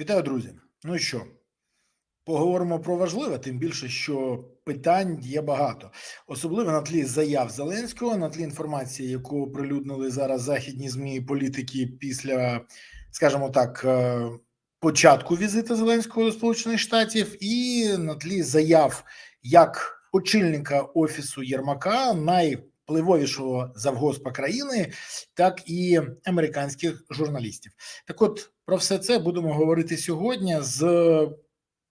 Вітаю, друзі. Ну і що? Поговоримо про важливе, тим більше, що питань є багато, особливо на тлі заяв Зеленського, на тлі інформації, яку оприлюднили зараз західні змі політики після, скажімо так, е, початку візиту Зеленського до Сполучених Штатів, і на тлі заяв як очільника офісу Єрмака, найвпливовішого завгоспа країни, так і американських журналістів. Так, от про все це будемо говорити сьогодні з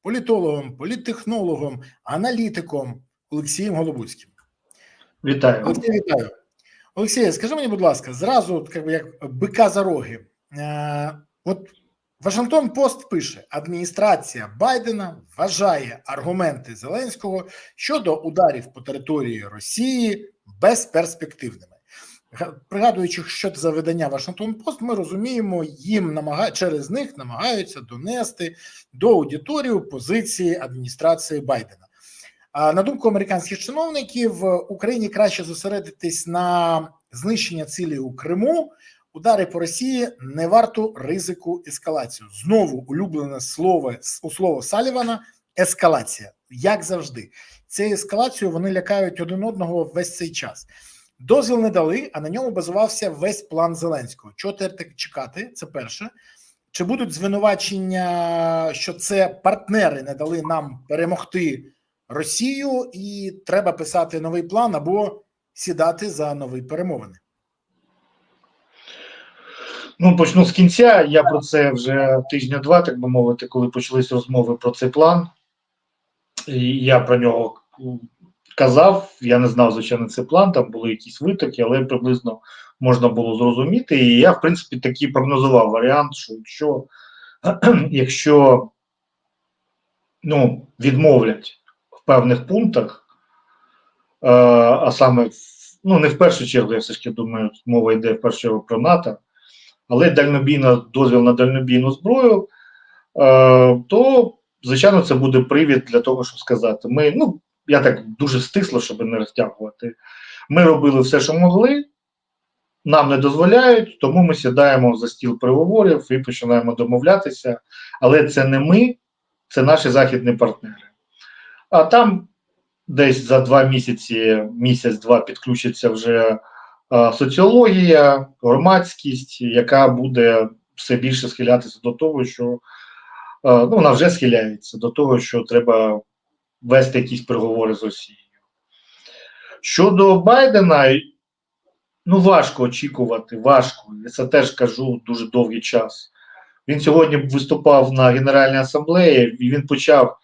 політологом, політтехнологом, аналітиком Олексієм Голобуцьким. Вітаю. Олексій, вітаю. Олексій, скажи мені, будь ласка, зразу, як бика за роги. Е, от Вашингтон Пост пише: адміністрація Байдена вважає аргументи Зеленського щодо ударів по території Росії безперспективними. Пригадуючи, що це за видання Вашингтон Пост, ми розуміємо, їм намага... через них намагаються донести до аудиторії позиції адміністрації Байдена. А на думку американських чиновників, Україні краще зосередитись на знищення цілі у Криму. Удари по Росії не варто ризику ескалацію. Знову улюблене слово у слово Салівана ескалація, як завжди. Цією ескалацією вони лякають один одного весь цей час. Дозвіл не дали, а на ньому базувався весь план Зеленського. Чого тепер чекати? Це перше. Чи будуть звинувачення, що це партнери не дали нам перемогти Росію, і треба писати новий план або сідати за нові перемовини? Ну, почну з кінця. Я про це вже тижня-два, так би мовити, коли почались розмови про цей план. І я про нього казав. Я не знав, звичайно, цей план, там були якісь витоки, але приблизно можна було зрозуміти. І я, в принципі, такий прогнозував варіант, що якщо, якщо ну, відмовлять в певних пунктах, е, а саме, ну, не в першу чергу, я все ж таки думаю, мова йде в першу чергу про НАТО, але дальнобійна дозвіл на дальнобійну зброю, е, то звичайно це буде привід для того, щоб сказати. Ми, ну я так дуже стисло, щоб не розтягувати. Ми робили все, що могли. Нам не дозволяють, тому ми сідаємо за стіл переговорів і починаємо домовлятися. Але це не ми, це наші західні партнери. А там десь за два місяці, місяць-два підключиться вже соціологія, громадськість, яка буде все більше схилятися до того, що ну, вона вже схиляється до того, що треба вести якісь переговори з Росією. Щодо Байдена, ну важко очікувати, важко. Я це теж кажу дуже довгий час. Він сьогодні виступав на Генеральній асамблеї, і він почав.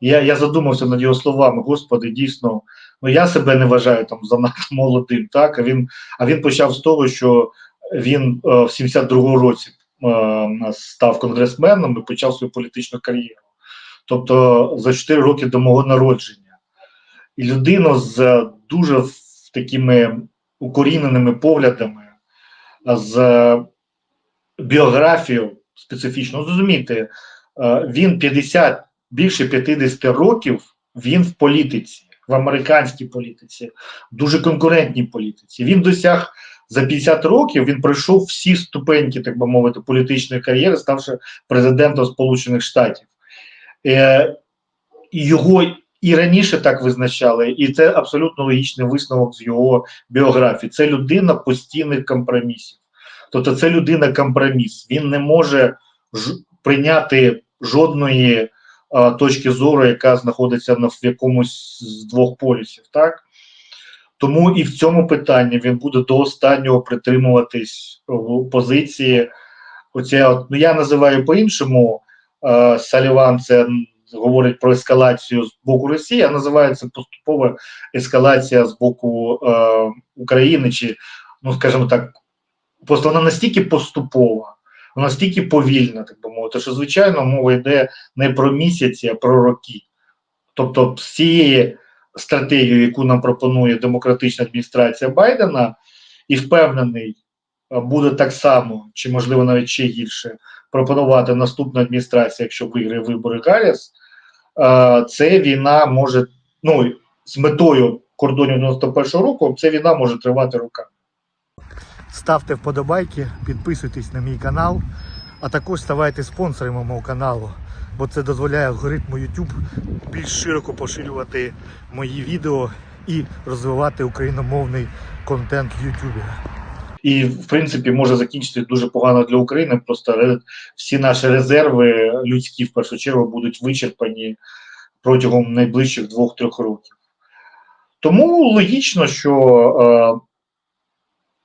Я, я задумався над його словами, господи, дійсно, ну я себе не вважаю там занадто молодим, так, а він, а він почав з того, що він е, в 72-му році е, став конгресменом і почав свою політичну кар'єру. Тобто за 4 роки до мого народження. І людину з дуже такими укоріненими поглядами, з біографією специфічно. Ну, Зрозумійте, е, він 50, більше 50 років він в політиці, в американській політиці, дуже конкурентній політиці. Він досяг за 50 років, він пройшов всі ступеньки, так би мовити, політичної кар'єри, ставши президентом Сполучених Штатів. Е, його і раніше так визначали, і це абсолютно логічний висновок з його біографії. Це людина постійних компромісів. Тобто, це людина компроміс. Він не може ж, прийняти жодної точки зору, яка знаходиться на в якомусь з двох полюсів. Так тому і в цьому питанні він буде до останнього притримуватись позиції. Оця, ну я називаю по-іншому. Е, Саліван це говорить про ескалацію з боку Росії, а називається поступова ескалація з боку е, України, чи, ну скажімо так, просто вона настільки поступова, настільки повільна, так би мовити, що звичайно мова йде не про місяці, а про роки. Тобто, з цієї стратегії, яку нам пропонує демократична адміністрація Байдена, і впевнений, буде так само, чи можливо навіть ще гірше, пропонувати наступна адміністрація, якщо виграє вибори Гарріс, це війна може, ну з метою кордонів 91-го року, ця війна може тривати роками. Ставте вподобайки, підписуйтесь на мій канал. А також ставайте спонсорами мого каналу, бо це дозволяє алгоритму YouTube більш широко поширювати мої відео і розвивати україномовний контент в YouTube. І, в принципі, може закінчити дуже погано для України. Просто всі наші резерви людські в першу чергу будуть вичерпані протягом найближчих двох-трьох років. Тому логічно, що е,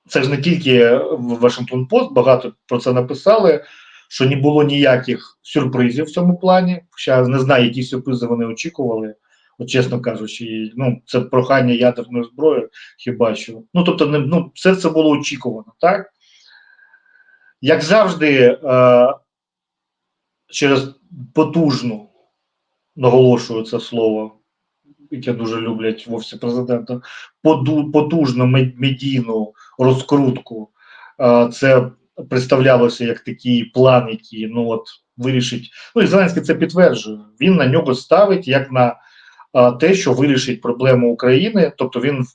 це ж не тільки в Вашингтон Пост, багато про це написали, що не було ніяких сюрпризів в цьому плані. Хоча не знаю, які сюрпризи вони очікували. От чесно кажучи, ну, це прохання ядерної зброї, хіба що. Ну, тобто, не, ну, все це було очікувано, так? Як завжди, е, через потужну, наголошую це слово, яке дуже люблять в офісі президента, потужну медійну розкрутку. Це представлялося як такий план, який ну, от, вирішить. Ну і Зеленський це підтверджує. Він на нього ставить як на те, що вирішить проблему України. Тобто він,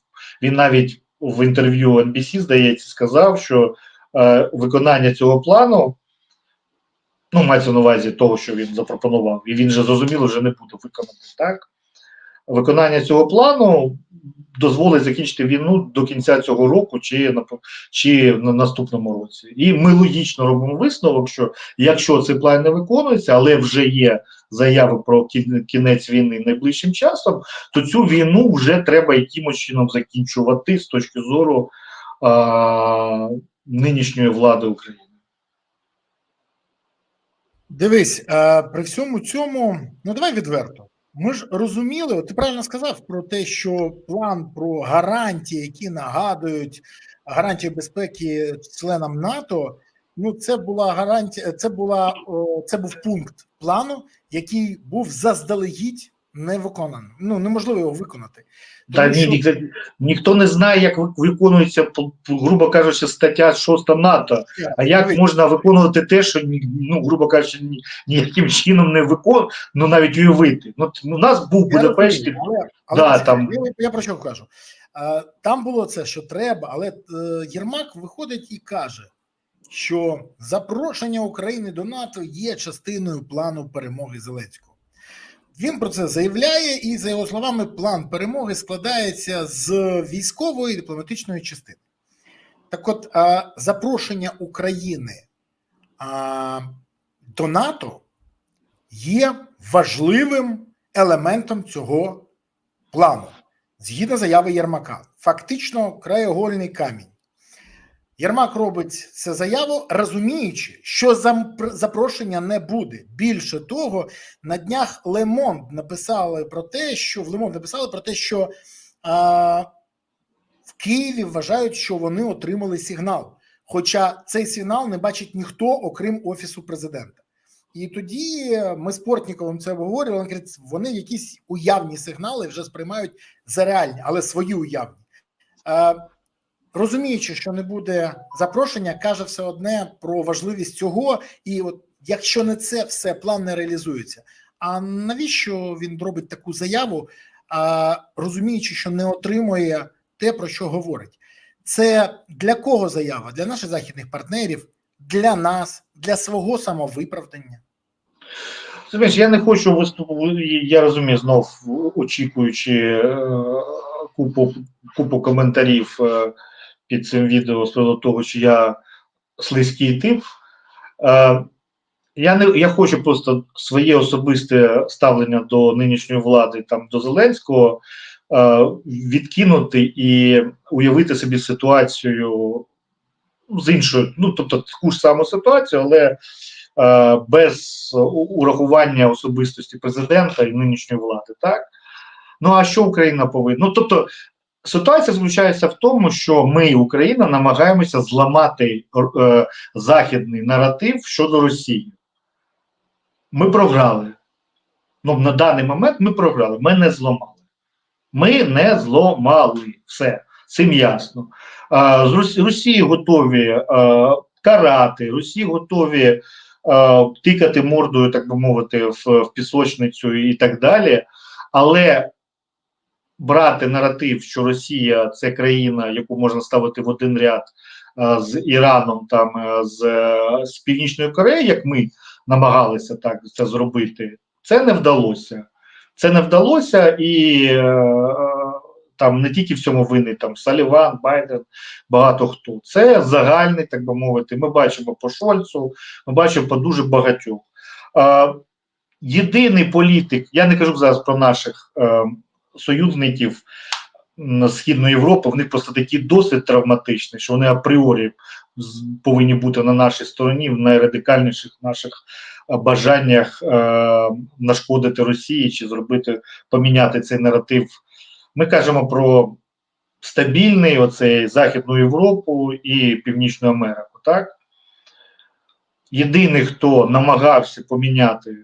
він навіть в інтерв'ю NBC, здається, сказав, що е, виконання цього плану, ну, мається на увазі того, що він запропонував, і він же зрозуміло вже не буде виконаний, так? Виконання цього плану дозволить закінчити війну до кінця цього року чи на чи на наступному році. І ми логічно робимо висновок, що якщо цей план не виконується, але вже є заяви про кінець війни найближчим часом, то цю війну вже треба якимось чином закінчувати з точки зору а, нинішньої влади України. Дивись, е, при всьому цьому, ну давай відверто. Ми ж розуміли, от ти правильно сказав про те, що план про гарантії, які нагадують гарантії безпеки членам НАТО. Ну, це була гарантія, це була це був пункт плану, який був заздалегідь не виконаний. Ну неможливо його виконати. Та Тому ні, що- ні, ніхто не знає, як виконується, грубо кажучи, стаття 6 НАТО. А як можна виконувати те, що ну, грубо кажучи, ні- ніяким чином не виконує, ну навіть уявити. Ну, у нас був Будапешті. але, але Да, там- я, я про що кажу? Е, Там було це, що треба, але е, Єрмак виходить і каже, що запрошення України до НАТО є частиною плану перемоги Зеленського. Він про це заявляє, і за його словами, план перемоги складається з військової і дипломатичної частини. Так, от, запрошення України до НАТО є важливим елементом цього плану, згідно заяви Єрмака. Фактично краєгольний камінь. Єрмак робить це заяву, розуміючи, що запрошення не буде. Більше того, на днях Лемонд написали про те, що в Лемонд написали про те, що а, в Києві вважають, що вони отримали сигнал. Хоча цей сигнал не бачить ніхто, окрім офісу президента. І тоді ми з Портніковим це обговорювали. Він говорить, вони якісь уявні сигнали вже сприймають за реальні, але свої уявні. Розуміючи, що не буде запрошення, каже все одне про важливість цього. І от якщо не це, все план не реалізується. А навіщо він робить таку заяву, розуміючи, що не отримує те, про що говорить? Це для кого заява? Для наших західних партнерів, для нас, для свого самовиправдання. Знаєш, я не хочу виступити, я розумію, знов очікуючи е, купу, купу коментарів е, під цим відео приводу того, що я слизький тип. Е, я не я хочу просто своє особисте ставлення до нинішньої влади, там до Зеленського, е, відкинути і уявити собі ситуацію з іншою, ну тобто таку ж саму ситуацію, але е, без урахування особистості президента і нинішньої влади, так? Ну а що Україна повинна? Ну тобто ситуація заключається в тому, що ми, Україна, намагаємося зламати е, західний наратив щодо Росії. Ми програли. Ну, на даний момент ми програли, ми не зламали. Ми не зламали все. Цим ясно. А, з Росії, готові а, карати, Росії готові е, тикати мордою, так би мовити, в, в пісочницю і так далі. Але брати наратив, що Росія це країна, яку можна ставити в один ряд е, з Іраном, там е, з, е, з Північної Кореї, як ми намагалися так це зробити, це не вдалося. Це не вдалося, і там не тільки в цьому винний там Саліван, Байден, багато хто. Це загальний, так би мовити. Ми бачимо по Шольцу, ми бачимо по дуже багатьох. Єдиний політик, я не кажу зараз про наших союзників м, Східної Європи, в них просто такий досвід травматичний, що вони апріорі повинні бути на нашій стороні в найрадикальніших наших е, бажаннях е, нашкодити Росії чи зробити поміняти цей наратив. Ми кажемо про стабільний оцей Західну Європу і Північну Америку. Так? Єдиний, хто намагався поміняти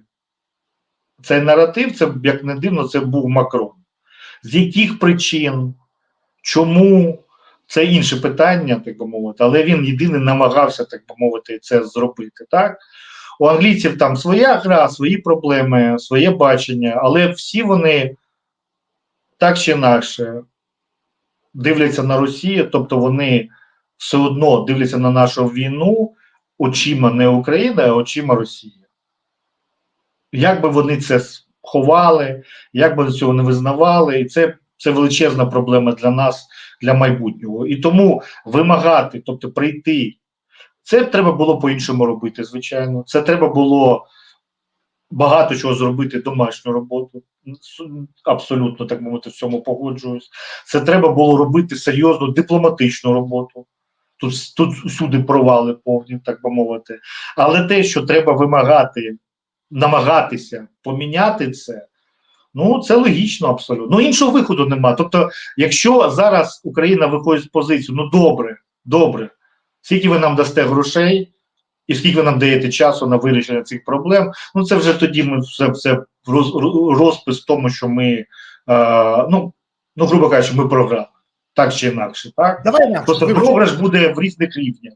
цей наратив, це як не дивно, це був Макрон. З яких причин, чому? Це інше питання, так би мовити, але він єдиний намагався, так би мовити, це зробити. Так? У англійців там своя гра, свої проблеми, своє бачення, але всі вони так чи інакше дивляться на Росію, тобто вони все одно дивляться на нашу війну очима не України, а очима Росії. Як би вони це ховали, як би цього не визнавали, і це, це величезна проблема для нас, для майбутнього. І тому вимагати, тобто прийти, це треба було по-іншому робити, звичайно. Це треба було багато чого зробити домашню роботу. Абсолютно так мовити, в цьому погоджуюсь. Це треба було робити серйозну дипломатичну роботу. Тут, тут всюди провали повні, так би мовити. Але те, що треба вимагати, намагатися поміняти це, ну це логічно абсолютно. Ну іншого виходу нема. Тобто, якщо зараз Україна виходить з позиції, ну добре, добре, скільки ви нам дасте грошей, і скільки ви нам даєте часу на вирішення цих проблем, ну це вже тоді ми все, все роз, розпис в тому, що ми, е, ну, ну, грубо кажучи, ми програли. Так чи інакше, так? Давай інакше. Просто програш буде в різних рівнях.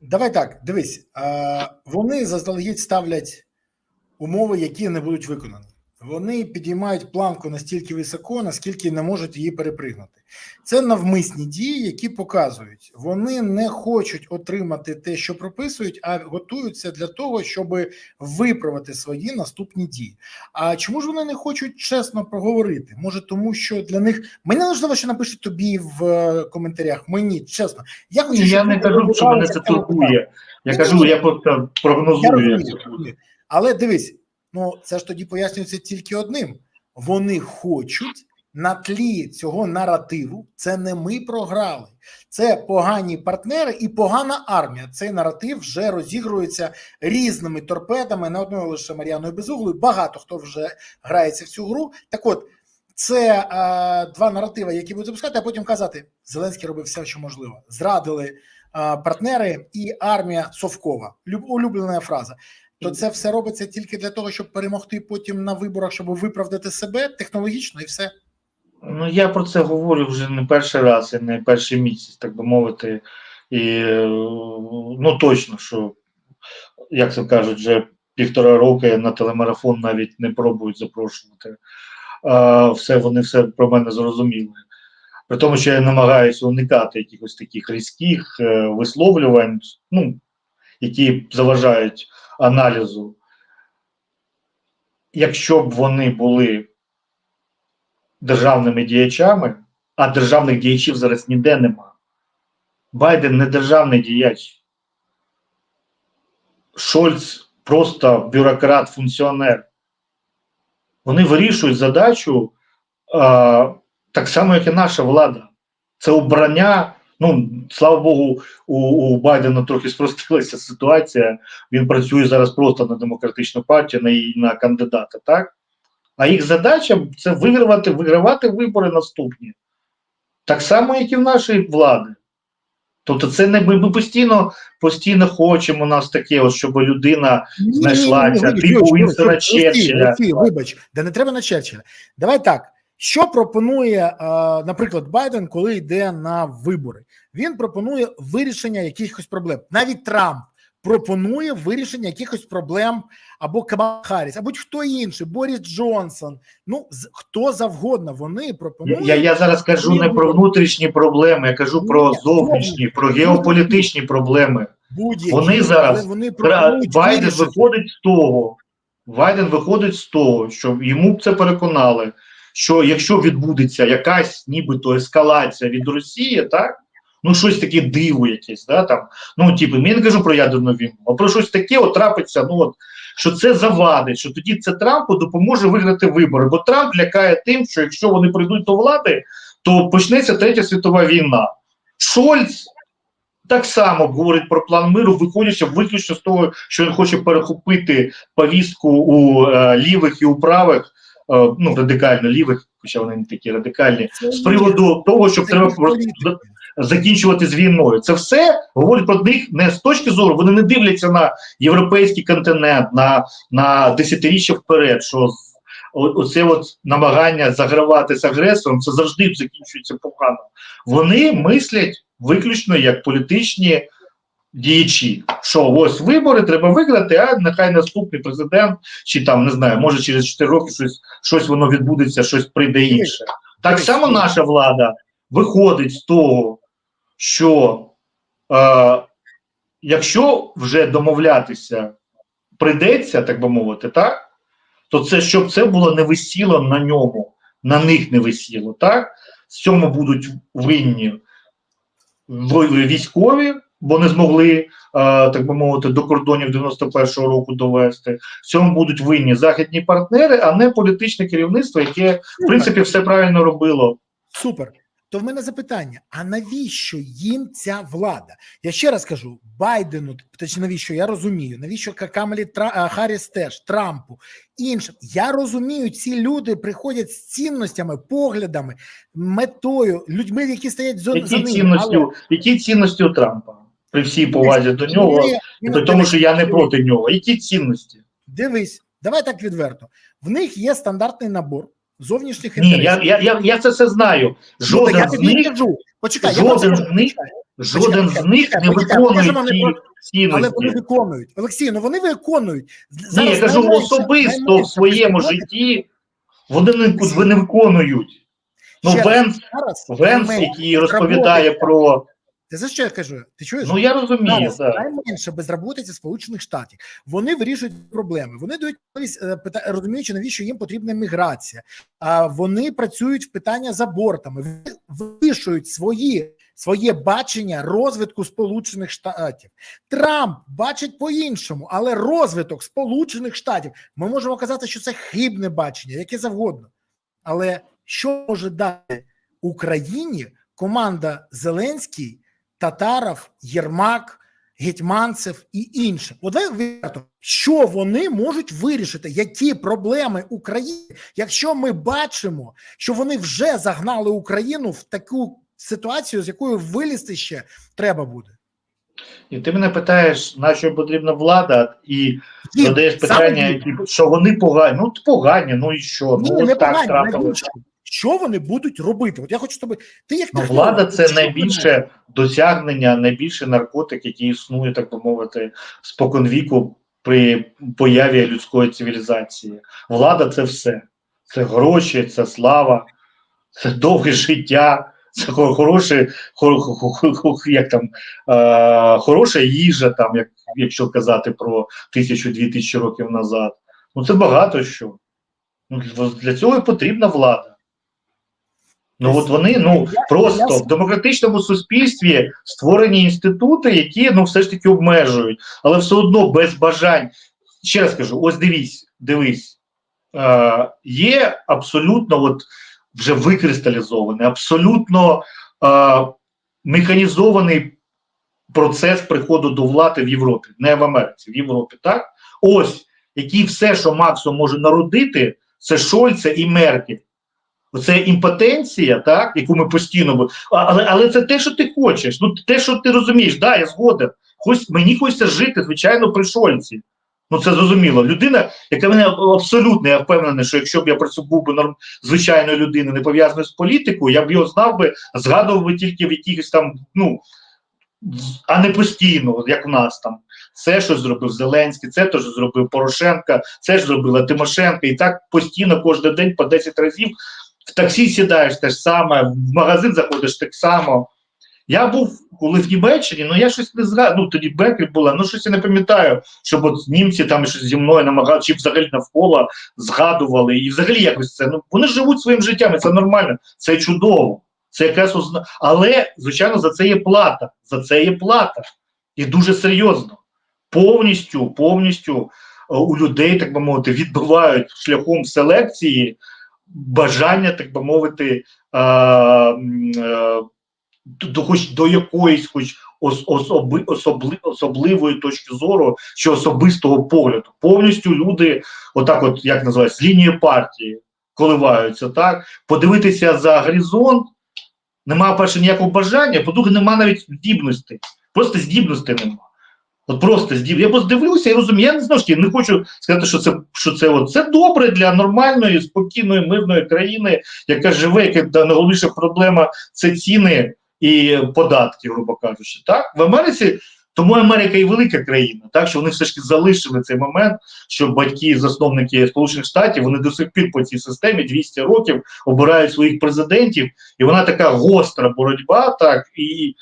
Давай так, дивись, е, вони заздалегідь ставлять умови, які не будуть виконані. Вони підіймають планку настільки високо, наскільки не можуть її перепригнути. Це навмисні дії, які показують, вони не хочуть отримати те, що прописують, а готуються для того, щоб виправити свої наступні дії. А чому ж вони не хочуть чесно проговорити? Може, тому що для них мені важливо, що напишуть тобі в е, коментарях. Мені чесно, я хочу, щоб я не кажу, що мене це турбує. Я кажу, я просто прогнозую. розумію, Але дивись, ну це ж тоді пояснюється тільки одним: вони хочуть на тлі цього наративу. Це не ми програли, це погані партнери і погана армія. Цей наратив вже розігрується різними торпедами, не одною лише Мар'яною Безуглою. Багато хто вже грається в цю гру. Так от. Це е, два наративи, які будуть запускати, а потім казати: Зеленський робив все, що можливо. Зрадили е, партнери і армія совкова. Люб, улюблена фраза то це все робиться тільки для того, щоб перемогти потім на виборах, щоб виправдати себе технологічно і все. Ну, я про це говорю вже не перший раз і не перший місяць, так би мовити. І ну точно, що, як це кажуть, вже півтора року на телемарафон навіть не пробують запрошувати. А, все, вони все про мене зрозуміли. При тому, що я намагаюся уникати якихось таких різких е, висловлювань, ну, які заважають аналізу. Якщо б вони були державними діячами, а державних діячів зараз ніде нема. Байден не державний діяч. Шольц просто бюрократ, функціонер. Вони вирішують задачу а, так само, як і наша влада. Це обрання. Ну, слава Богу, у, у Байдена трохи спростилася ситуація. Він працює зараз просто на демократичну партію, на її на кандидата, так? А їх задача це вигравати, вигравати вибори наступні. Так само, як і в нашої влади. Тобто, це не ми, ми постійно, постійно хочемо у нас таке, от, щоб людина знайшлася, типу Уінстона Черчилля. Вибач, да не треба на Черчилля. Давай так. Що пропонує, е, наприклад, Байден, коли йде на вибори? Він пропонує вирішення якихось проблем. Навіть Трамп пропонує вирішення якихось проблем або Камала Харріс, або будь-хто інший, Борис Джонсон. Ну хто завгодно. Вони пропонують я, я зараз кажу не про внутрішні проблеми, я кажу про зовнішні, про геополітичні проблеми. будь-які, вони зараз вони Байден виходить з того, Байден виходить з того, що йому це переконали, що якщо відбудеться якась нібито ескалація від Росії, так? Ну, щось таке диво якесь, да, там, ну, типу, я не кажу про ядерну війну, а про щось таке от трапиться, ну, от, що це завадить, що тоді це Трампу допоможе виграти вибори. Бо Трамп лякає тим, що якщо вони прийдуть до влади, то почнеться третя світова війна. Шольц так само говорить про план миру, виходячи виключно з того, що він хоче перехопити повістку у е, лівих і у правих, ну радикально лівих, хоча вони не такі радикальні, з приводу того, щоб треба закінчувати з війною. Це все говорить про них не з точки зору, вони не дивляться на європейський континент, на, на десятиріччя вперед. що Оце от намагання загравати з агресором, це завжди закінчується погано. Вони мислять виключно як політичні діячі. Що ось вибори треба виграти, а нехай наступний президент, чи там не знаю, може через 4 роки щось, щось воно відбудеться, щось прийде інше. Так само наша влада виходить з того, що е, якщо вже домовлятися прийдеться, так би мовити, так, то це щоб це було не висіло на ньому, на них не висіло, так? В цьому будуть винні військові, бо не змогли, е, так би мовити, до кордонів 91-го року довести. В цьому будуть винні західні партнери, а не політичне керівництво, яке в принципі все правильно робило. Супер. То в мене запитання: а навіщо їм ця влада? Я ще раз кажу: Байдену, точніше, навіщо я розумію, навіщо Ка- Камалі Тра... а, Харріс теж Трампу іншим. Я розумію, ці люди приходять з цінностями, поглядами, метою, людьми, які стоять за, за ними. цінності, Але- які цінності у Трампа? При всій повазі до нього, і при тому, що я не проти нього. Які цінності? Дивись, давай так відверто. В них є стандартний набор зовнішніх Ні, я, я, я, я це все знаю. Ну, Жоден я з них, кажу. Почекай, жоден з них, Почекай. жоден з них почекай, не почекай. виконує ці не Але вони виконують. Олексій, ну вони виконують. Ні, я кажу особисто в своєму житті вони не, вони не виконують. Ну, Венс, Венс, який розповідає про. Ти за що я кажу? Ти чуєш? Ну я розумію, Зараз найменше безработиця Сполучених Штатів. Вони вирішують проблеми. Вони дають е, розуміючи, навіщо їм потрібна міграція. А вони працюють в питання з абортами, Ви- вирішують свої. Своє бачення розвитку Сполучених Штатів Трамп бачить по-іншому, але розвиток Сполучених Штатів ми можемо казати, що це хибне бачення, яке завгодно. Але що може дати Україні команда Зеленський, Татаров, Єрмак, Гетьманцев і інші. От відверто, що вони можуть вирішити, які проблеми України, якщо ми бачимо, що вони вже загнали Україну в таку ситуацію, з якою вилізти ще треба буде. І ти мене питаєш, на що потрібна влада, і задаєш питання, які, що вони погані. Ну, погані, ну і що? Ні, ну, не так погані, трапилося. Що вони будуть робити? От я хочу, щоб ти як Ну, влада це що найбільше досягнення, найбільший наркотик, який існує, так би мовити, споконвіку при появі людської цивілізації. Влада це все. Це гроші, це слава, це довге життя, це хороше, хо- хо- хо- хо- як там, е, хороша їжа, там, як, якщо казати про тисячу-дві тисячі років назад. Ну це багато що. Ну, для цього і потрібна влада. Ну от вони ну просто в демократичному суспільстві створені інститути, які ну все ж таки обмежують, але все одно без бажань. Ще раз кажу: ось дивись, дивись, е, є абсолютно от вже викристалізований, абсолютно е, механізований процес приходу до влади в Європі, не в Америці, в Європі. Так, ось який все, що Максо може народити, це Шольца і Меркель. Оце імпотенція, так, яку ми постійно але, але це те, що ти хочеш. Ну те, що ти розумієш, да, я згоден. Хоч мені хочеться жити, звичайно, при Шольці. Ну це зрозуміло. Людина, яка мене абсолютно я впевнений, що якщо б я працю- був би норм звичайною людиною, не пов'язаною з політикою, я б його знав би, згадував би тільки в якихось там, ну а не постійно, як в нас там. це щось зробив Зеленський, це теж зробив Порошенка, це ж зробила Тимошенко. І так постійно кожен день по 10 разів в таксі сідаєш те ж саме, в магазин заходиш так само. Я був коли в Німеччині, ну я щось не згадую. Ну тоді Бекрі була, ну щось я не пам'ятаю, щоб от німці там щось зі мною намагали, чи взагалі навколо згадували. І взагалі якось це. Ну вони живуть своїм життям, і це нормально, це чудово. Це якраз озна... Але, звичайно, за це є плата. За це є плата. І дуже серйозно. Повністю, повністю е, у людей, так би мовити, відбивають шляхом селекції бажання, так би мовити, е, до, хоч до якоїсь хоч ос, особи, особли, особливої точки зору чи особистого погляду. Повністю люди, отак, от як називають, з лінії партії коливаються, так подивитися за горизонт. Немає перше ніякого бажання, по-друге, немає навіть здібності. Просто здібності нема. От просто здіб. Я просто дивлюся і розумію, я не знову ж таки не хочу сказати, що це що це, от, це добре для нормальної, спокійної, мирної країни, яка живе, яка найголовніша проблема це ціни і податки, грубо кажучи. Так? В Америці, тому Америка і велика країна, так що вони все ж таки залишили цей момент, що батьки, засновники Сполучених Штатів, вони до сих пір по цій системі 200 років обирають своїх президентів, і вона така гостра боротьба, так і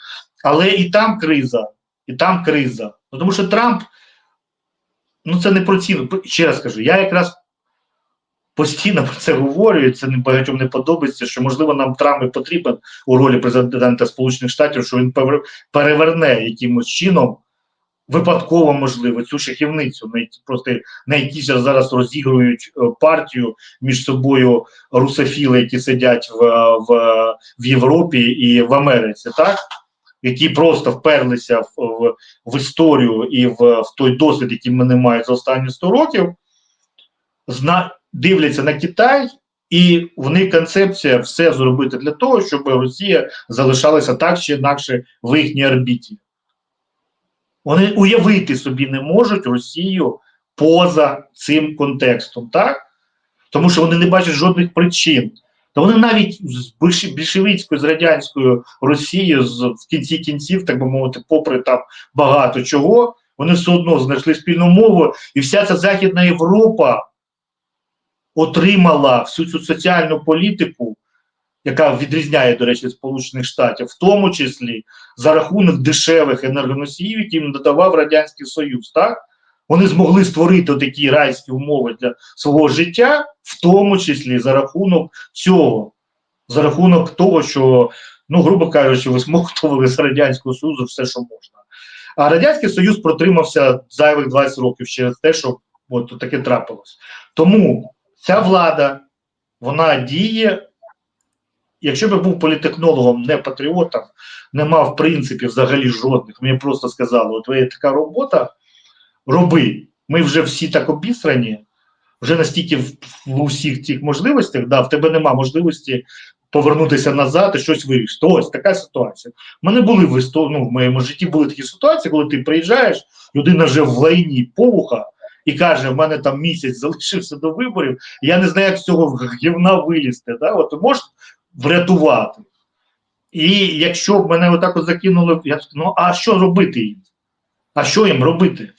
але і там криза, і там криза. Ну, тому що Трамп, ну це не про ціну. Ще раз кажу, я якраз постійно про це говорю, і це не багатьом не подобається, що можливо нам Трамп і потрібен у ролі президента Сполучених Штатів, що він переверне якимось чином. Випадково можливо цю шахівницю, просто на які зараз розігрують е, партію між собою русофіли, які сидять в, в, в Європі і в Америці, так які просто вперлися в, в, в історію і в, в той досвід, який вони мають за останні 100 років, зна, дивляться на Китай, і в них концепція все зробити для того, щоб Росія залишалася так чи інакше в їхній орбіті. Вони уявити собі не можуть Росію поза цим контекстом, так? Тому що вони не бачать жодних причин. Та вони навіть з більш- більшовицькою, з радянською Росією з, в кінці кінців, так би мовити, попри там багато чого, вони все одно знайшли спільну мову, і вся ця Західна Європа отримала всю цю соціальну політику, яка відрізняє, до речі, Сполучених Штатів, в тому числі за рахунок дешевих енергоносіїв, які їм надавав Радянський Союз. Так? Вони змогли створити такі райські умови для свого життя, в тому числі за рахунок цього, за рахунок того, що, ну, грубо кажучи, висмоктували з Радянського Союзу все, що можна. А Радянський Союз протримався зайвих 20 років через те, що от таке трапилось. Тому ця влада, вона діє. Якщо б я був політехнологом, не патріотом, не мав в принципі взагалі жодних, мені просто сказали, от твоя така робота, роби. Ми вже всі так обісрані, вже настільки в, в усіх цих можливостях, да, в тебе нема можливості повернутися назад і щось вирішити. Ось така ситуація. У мене були в, ну, в моєму житті були такі ситуації, коли ти приїжджаєш, людина вже в лайні повуха і каже: в мене там місяць залишився до виборів, я не знаю, як з цього гівна вилізти. Да? От можеш врятувати. І якщо б мене отак от закинули, я б ну а що робити їм? А що їм робити?